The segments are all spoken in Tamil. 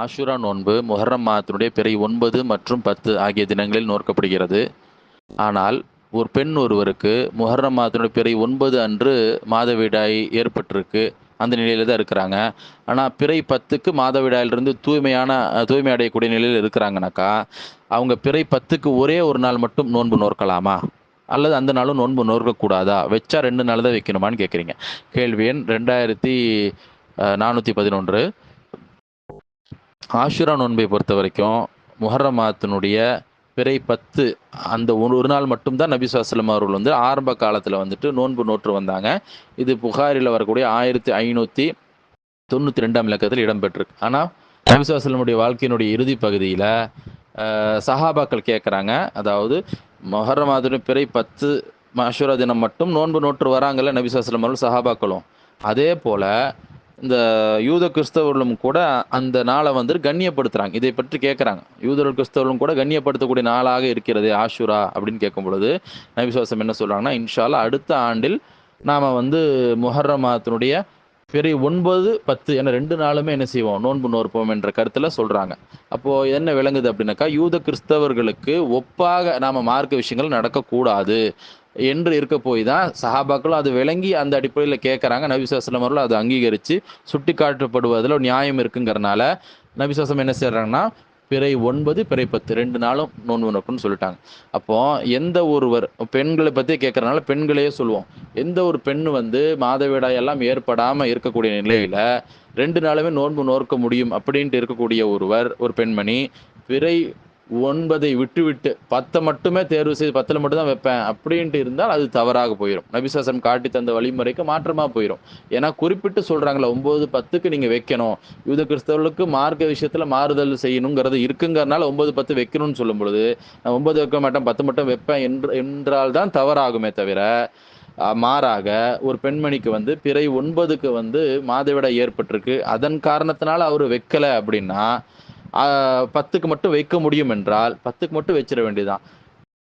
ஆஷுரா நோன்பு முஹர்ரம் மாதத்தினுடைய பிறை ஒன்பது மற்றும் பத்து ஆகிய தினங்களில் நோக்கப்படுகிறது ஆனால் ஒரு பெண் ஒருவருக்கு முஹர்ரம் மாதத்தினுடைய பிறை ஒன்பது அன்று மாதவிடாய் ஏற்பட்டிருக்கு. அந்த நிலையில் தான் இருக்கிறாங்க. ஆனால் பிறை பத்துக்கு மாதவிடாயிலிருந்து தூய்மையான தூய்மை அடையக்கூடிய நிலையில் இருக்கிறாங்கனாக்கா அவங்க பிறை பத்துக்கு ஒரே ஒரு நாள் மட்டும் நோன்பு நோக்கலாமா அல்லது அந்த நாளும் நோன்பு நோக்கக்கூடாதா வச்சா ரெண்டு நாள் தான் வைக்கணுமான்னு கேட்குறீங்க. கேள்வி எண் ரெண்டாயிரத்தி நானூற்றி பதினொன்று. ஆஷுரா நோன்பை பொறுத்த வரைக்கும் முஹர்ரம் மாதத்தினுடைய பிறை பத்து அந்த ஒரு ஒரு நாள் மட்டும்தான் நபி சுவாஸ்லம் அவர்கள் வந்து ஆரம்ப காலத்தில் வந்துட்டு நோன்பு நோற்று வந்தாங்க. இது புகாரில் வரக்கூடிய ஆயிரத்தி ஐநூற்றி தொண்ணூற்றி ரெண்டாம் இலக்கத்தில் இடம்பெற்றிருக்கு. ஆனால் நபி சுவாஸ்லமுடைய வாழ்க்கையினுடைய இறுதி பகுதியில் சஹாபாக்கள் கேட்குறாங்க அதாவது மொஹர்ரம் மாதத்தினுடைய பிறை பத்து மாஷூரா தினம் மட்டும் நோன்பு நோற்று வராங்கல்ல நபி சுவாஸ்லம் அவர்கள் சஹாபாக்களும். அதே போல் இந்த யூத கிறிஸ்தவர்களும் கூட அந்த நாளை வந்து கண்ணியப்படுத்துறாங்க. இதை பற்றி கேட்குறாங்க யூதர்கள் கிறிஸ்தவர்களும் கூட கண்ணியப்படுத்தக்கூடிய நாளாக இருக்கிறது ஆஷுரா அப்படின்னு கேட்கும் பொழுது நபிசுவாசம் என்ன சொல்கிறாங்கன்னா இன்ஷால்லா அடுத்த ஆண்டில் நாம் வந்து முஹர்ரம் மாதத்தினுடைய பெரிய ஒன்பது பத்து என ரெண்டு நாளுமே என்ன செய்வோம்? நோன்பு நோற்போம் என்ற கருத்தில் சொல்கிறாங்க அப்போது என்ன விளங்குது அப்படின்னாக்கா யூத கிறிஸ்தவர்களுக்கு ஒப்பாக நாம் மார்க்க விஷயங்கள் நடக்கக்கூடாது. என்று இருக்க போய் தான் சஹாபாக்களும் அது விளங்கி அந்த அடிப்படையில் கேட்குறாங்க நபிசாஸ்லம் அவர்கள் அதை அங்கீகரித்து சுட்டி காட்டப்படுவதில் நியாயம் இருக்குங்கிறனால நபிசாசம் என்ன செய்கிறாங்கன்னா பிறை ஒன்பது பிறை பத்து ரெண்டு நாளும் நோன்பு நோக்குன்னு சொல்லிட்டாங்க. அப்போ எந்த ஒருவர் பெண்களை பற்றி கேட்கறனால பெண்களையே சொல்லுவோம். எந்த ஒரு பெண் வந்து மாதவிடாய் எல்லாம் ஏற்படாமல் இருக்கக்கூடிய நிலையில ரெண்டு நாளுமே நோன்பு நோக்க முடியும் அப்படின்ட்டு இருக்கக்கூடிய ஒருவர் ஒரு பெண்மணி பிறை ஒன்பதை விட்டுவிட்டு பத்தை மட்டுமே தேர்வு செய்து பத்தில் மட்டும்தான் வைப்பேன். அப்படின்ட்டு இருந்தால் அது தவறாக போயிடும் நபிசாசம் காட்டி தந்த வழிமுறைக்கு மாற்றமாக போயிடும் ஏன்னா குறிப்பிட்டு சொல்கிறாங்களே ஒம்பது பத்துக்கு நீங்கள் வைக்கணும். யூத கிறிஸ்தவர்களுக்கு மார்க்க விஷயத்தில் மாறுதல் செய்யணுங்கிறது இருக்குங்கிறனால ஒம்பது பத்து வைக்கணும்னு சொல்லும் பொழுது நான் ஒம்பது வைக்க மாட்டேன் பத்து மட்டும் வைப்பேன் என்று என்றால் தான் தவறாகுமே தவிர மாறாக ஒரு பெண்மணிக்கு வந்து பிறை ஒன்பதுக்கு வந்து மாதவிடாய் ஏற்பட்டிருக்கு. அதன் காரணத்தினால அவர் வைக்கலை அப்படின்னா பத்துக்கு மட்டும் வைக்க முடியும் என்றால் பத்துக்கு மட்டும் வச்சிட வேண்டியதுதான்.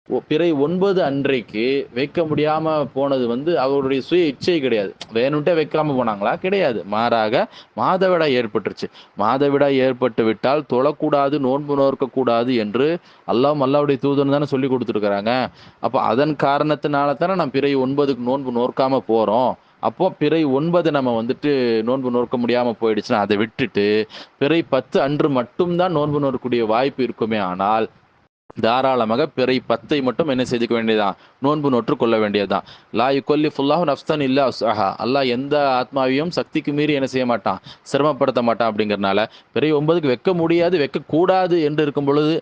ஒ- பிறை ஒன்பது அன்றைக்கு வைக்க முடியாம போனது வந்து அவருடைய சுய இச்சை கிடையாது. வேணும்ட்டே வைக்காம போனாங்களா? கிடையாது. மாறாக மாதவிடாய் ஏற்பட்டுருச்சு. மாதவிடாய் ஏற்பட்டு விட்டால் தொழக்கூடாது நோன்பு நோக்கக்கூடாது என்று அல்லாஹ் அல்லாவுடைய தூதன் தானே சொல்லி கொடுத்துருக்குறாங்க. அப்போ அதன் காரணத்தினால தானே நான் பிறை ஒன்பதுக்கு நோன்பு நோக்காம போறோம். அப்போ பிறை ஒன்பது நம்ம வந்துட்டு நோன்பு நோக்க முடியாம போயிடுச்சுன்னா அதை விட்டுட்டு பிறை பத்து அன்று மட்டும்தான் நோன்பு நோக்கக்கூடிய வாய்ப்பு இருக்குமே ஆனால் தாராளமாக பிறை பத்தை மட்டும் என்ன செய்துக்க வேண்டியதுதான்? நோன்பு நோற்று கொள்ள வேண்டியதுதான். லா கொல்லி ஃபுல்லாக நஃப்தன் இல்லா அஸ்ஹா அல்லாஹ் எந்த ஆத்மாவையும் சக்திக்கு மீறி என்ன செய்ய மாட்டான்? சிரமப்படுத்த மாட்டான் அப்படிங்கிறனால பிறை ஒன்பதுக்கு வைக்க முடியாது வைக்கக்கூடாது என்று இருக்கும் பொழுது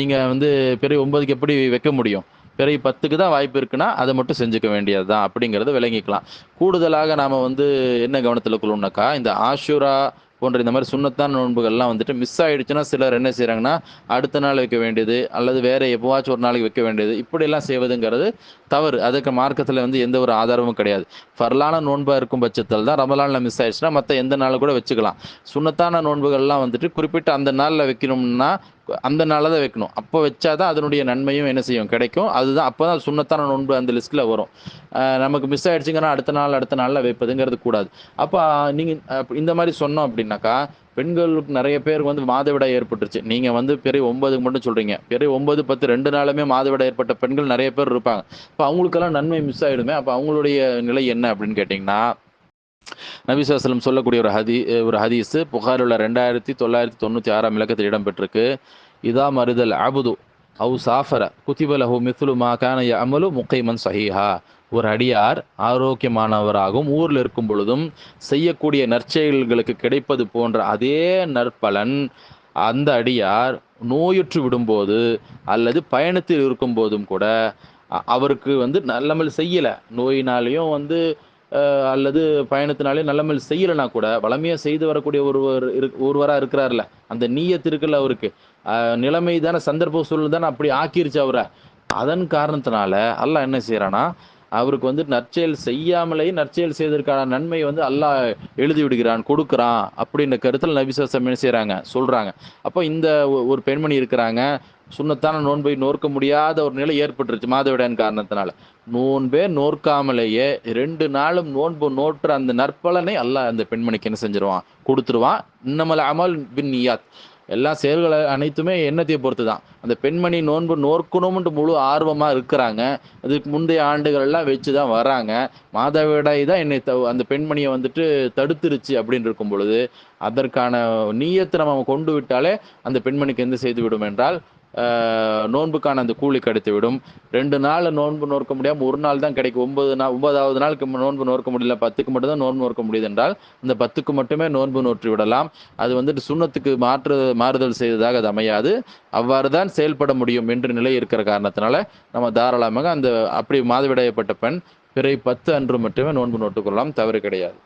நீங்கள் வந்து பிறை ஒன்பதுக்கு எப்படி வைக்க முடியும்? பிறகு பத்துக்கு தான் வாய்ப்பு இருக்குன்னா அதை மட்டும் செஞ்சுக்க வேண்டியது தான் அப்படிங்கிறத விளங்கிக்கலாம். கூடுதலாக நாம் வந்து என்ன கவனத்தில் கொள்ளணும்னாக்கா இந்த ஆஷுரா போன்ற இந்த மாதிரி சுண்ணத்தான நோன்புகள்லாம் வந்துட்டு மிஸ் ஆகிடுச்சுன்னா சிலர் என்ன செய்கிறாங்கன்னா அடுத்த நாள் வைக்க வேண்டியது அல்லது வேறு எப்போவாச்சும் ஒரு நாளைக்கு வைக்க வேண்டியது இப்படியெல்லாம் செய்வதுங்கிறது தவறு. அதுக்கு மார்க்கத்தில் வந்து எந்த ஒரு ஆதாரமும் கிடையாது. ஃபர்லான நோன்பாக இருக்கும் பட்சத்தில் தான் ரமலானில் மிஸ் ஆயிடுச்சுன்னா மற்ற எந்த நாள் கூட வச்சுக்கலாம். சுண்ணத்தான நோன்புகள்லாம் வந்துட்டு குறிப்பிட்ட அந்த நாளில் வைக்கணும்னா அந்த நாளில் தான் வைக்கணும். அப்போ வச்சாதான் அதனுடைய நன்மையும் என்ன செய்யும்? கிடைக்கும். அதுதான் அப்போ தான் சுண்ணத்தான நோன்பு அந்த லிஸ்ட்டில் வரும். நமக்கு மிஸ் ஆயிடுச்சுங்கன்னா அடுத்த நாள் அடுத்த நாளில் வைப்பதுங்கிறது கூடாது. அப்போ நீங்கள் இந்த மாதிரி சொன்னோம் அப்படின்னாக்கா பெண்களுக்கு நிறைய பேருக்கு வந்து மாதவிடாய் ஏற்பட்டுருச்சு. நீங்கள் வந்து பெரிய ஒன்பதுக்கு மட்டும் சொல்கிறீங்க பெரிய ஒன்பது பத்து ரெண்டு நாளுமே மாதவிடாய் ஏற்பட்ட பெண்கள் நிறைய பேர் இருப்பாங்க. இப்போ அவங்களுக்கெல்லாம் நன்மை மிஸ் ஆகிடுமே அப்போ அவங்களுடைய நிலை என்ன அப்படின்னு கேட்டிங்கன்னா நபிசாஸ்லம் சொல்லக்கூடிய ஒரு ஹதி ஒரு ஹதீஸு புகாரில் உள்ள ரெண்டாயிரத்தி தொள்ளாயிரத்தி தொண்ணூற்றி ஆறாம் இலக்கத்தில் இடம்பெற்றிருக்கு. இதா மருதல் அபுது அவு சாஃபர குதிபலஹு மித்லு மா கான அமலு முக்கைமன் சஹிஹா. ஒரு அடியார் ஆரோக்கியமானவராகவும் ஊரில் இருக்கும் பொழுதும் செய்யக்கூடிய நற்செயல்களுக்கு கிடைப்பது போன்ற அதே நற்பலன் அந்த அடியார் நோயுற்று விடும்போது அல்லது பயணத்தில் இருக்கும் போதும் கூட அவருக்கு வந்து நல்லமல் செய்யலை. நோயினாலேயும் வந்து அல்லது பயணத்தினாலே நல்லமல் செய்யலைனா கூட வளமையாக செய்து வரக்கூடிய ஒருவர் இரு ஒருவராக இருக்கிறார்ல அந்த நீயத்து இருக்குல்ல அவருக்கு. நிலைமை தானே சந்தர்ப்ப சூழல் தானே அப்படி ஆக்கிருச்சு அவரை. அதன் காரணத்தினால அல்லாஹ் என்ன செய்கிறான்னா அவருக்கு வந்து நற்செயல் செய்யாமலேயே நற்செயல் செய்வதற்கான நன்மை வந்து அல்லாஹ் எழுதி விடுகிறான் கொடுக்குறான் அப்படின்ற கருத்தில் நபிசாசம் என்ன செய்கிறாங்க சொல்கிறாங்க அப்போ இந்த ஒ- ஒரு பெண்மணி இருக்கிறாங்க. சுண்ணத்தான நோன்பை நோர்க்க முடியாத ஒரு நிலை ஏற்பட்டுருச்சு மாதவிடன் காரணத்தினால. நோன்பே நோர்க்காமலேயே ரெண்டு நாளும் நோன்பு நோற்ற அந்த நற்பலனை அல்லாஹ் அந்த பெண்மணிக்கு என்ன செஞ்சிருவான்? கொடுத்துருவான். இன்னமல அமல் பின் நியாத். எல்லா செயல்களை அனைத்துமே எண்ணத்தை பொறுத்து தான் அந்த பெண்மணி நோன்பு நோக்கணும்ன்ட்டு முழு ஆர்வமாக இருக்கிறாங்க. அதுக்கு முந்தைய ஆண்டுகள்லாம் வச்சு தான் வராங்க. மாதவிடாய் தான் என்னை த அந்த பெண்மணியை வந்துட்டு தடுத்துருச்சு அப்படின்னு இருக்கும் பொழுது அதற்கான நீயத்தை நம்ம கொண்டு விட்டாலே அந்த பெண்மணிக்கு எந்த செய்து விடும் என்றால் நோன்புக்கான அந்த கூலி கிடைத்து விடும் ரெண்டு நாள் நோன்பு நோக்க முடியாமல் ஒரு நாள் தான் கிடைக்கும். ஒன்பது நாள் ஒன்பதாவது நாளுக்கு நோன்பு நோக்க முடியல. பத்துக்கு மட்டும் தான் நோன்பு நோக்க முடியுது என்றால் இந்த பத்துக்கு மட்டுமே நோன்பு நோற்றி விடலாம். அது வந்துட்டு சுண்ணத்துக்கு மாற்று மாறுதல் செய்ததாக அது அமையாது. அவ்வாறு தான் செயல்பட முடியும் என்று நிலை இருக்கிற காரணத்தினால நம்ம தாராளமாக அந்த அப்படி மாதவிடாயப்பட்ட பெண் பிறை பத்து அன்று மட்டுமே நோன்பு நோட்டுக்கொள்ளலாம் தவறு கிடையாது.